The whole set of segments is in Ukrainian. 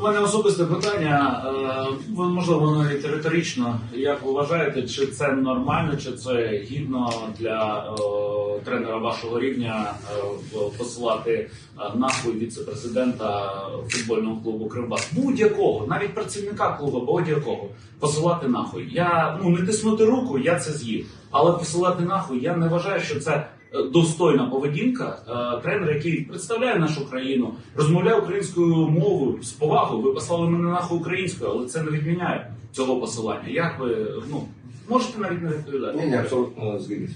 У мене особисте питання, е, можливо, воно і риторично. Як ви вважаєте, чи це нормально, чи це гідно для е, тренера вашого рівня е, посилати нахуй віце-президента футбольного клубу Кривбас? Будь-якого, навіть працівника клубу, будь-якого, посилати нахуй. Я ну не тиснути руку, я це з'їв. Але посилати нахуй, я не вважаю, що це достойна поведінка е, тренера, який представляє нашу країну, розмовляє українською мовою з повагою. Ви послали мене нахуй українською, але це не відміняє цього посилання. Як ви ну можете навіть не відповідати? Ні, ні, абсолютно згідний.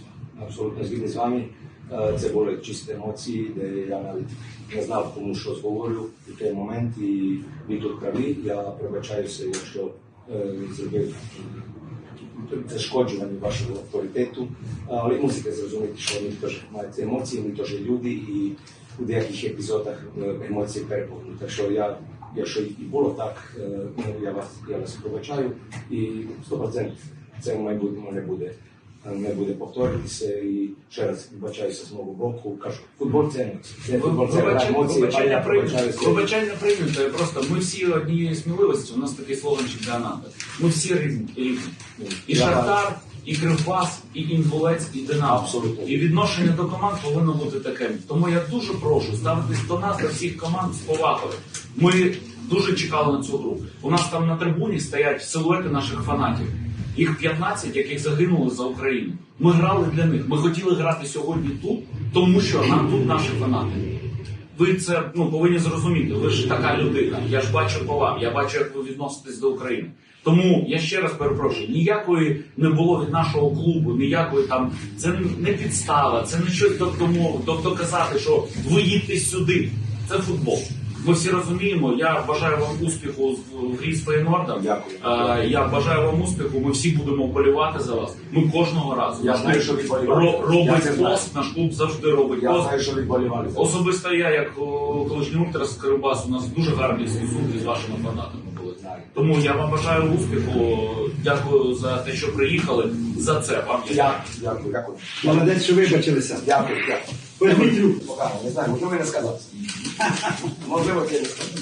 Абсолютно згідний з вами. Е, Це були чисті емоції, де я навіть не знав, кому що зговорю у той момент, і ви тут праві. Я пробачаюся, якщо е, зробив авторитету. Але мусите зрозуміти, що вони теж мають ці емоції, вони теж люди, і у деяких епізодах е, емоції переповнені. Так що я, якщо і було так, е, ну, я вас, я вас пробачаю, і 100% це в майбутньому не буде. Не буде повторюватися і ще раз вибачаюся з мого боку. Кажу, футбол це емоції. Це футбол це гра емоції, а я Вибачання прийнято. Вибачання прийнято. Просто ми всі однієї сміливості. У нас такий слоган чемпіонату. Ми всі рівні. рівні. І Шахтар, і Кривбас, і Інгулець, і Динамо. Абсолютно. І відношення до команд повинно бути таким. Тому я дуже прошу ставитись до нас, до всіх команд з повагою. Ми дуже чекали на цю гру. У нас там на трибуні стоять силуети наших фанатів. Їх 15, яких загинули за Україну. Ми грали для них. Ми хотіли грати сьогодні тут, тому що нам тут наші фанати. Ви це ну повинні зрозуміти. Ви ж така людина. Я ж бачу по вам. Я бачу, як ви відноситесь до України. Тому я ще раз перепрошую, ніякої не було від нашого клубу, ніякої там це не підстава, це не щось доказати, що ви їдьте сюди. Це футбол. Ми всі розуміємо. Я бажаю вам успіху в- грі з Фейнордом. Дякую. Е, Я бажаю вам успіху. Ми всі будемо вболівати за вас. Ми кожного разу. Я Наш знаю, клуб що ви вболіваєте. ро- Я робить знаю. пост. Наш клуб завжди робить Я пост. знаю, що ви болівали. за це. Особисто я, як о, колишній ультра з Кривбасу, у нас дуже гарні стосунки з вашими фанатами були. Знаю. Тому я вам бажаю успіху. Дякую за те, що приїхали. За це вам я Я дякую, дякую. Молодець, що вибачилися. Дякую, дякую. Погано, не знаю, можливо, я не сказав. Можливо, я не сказав.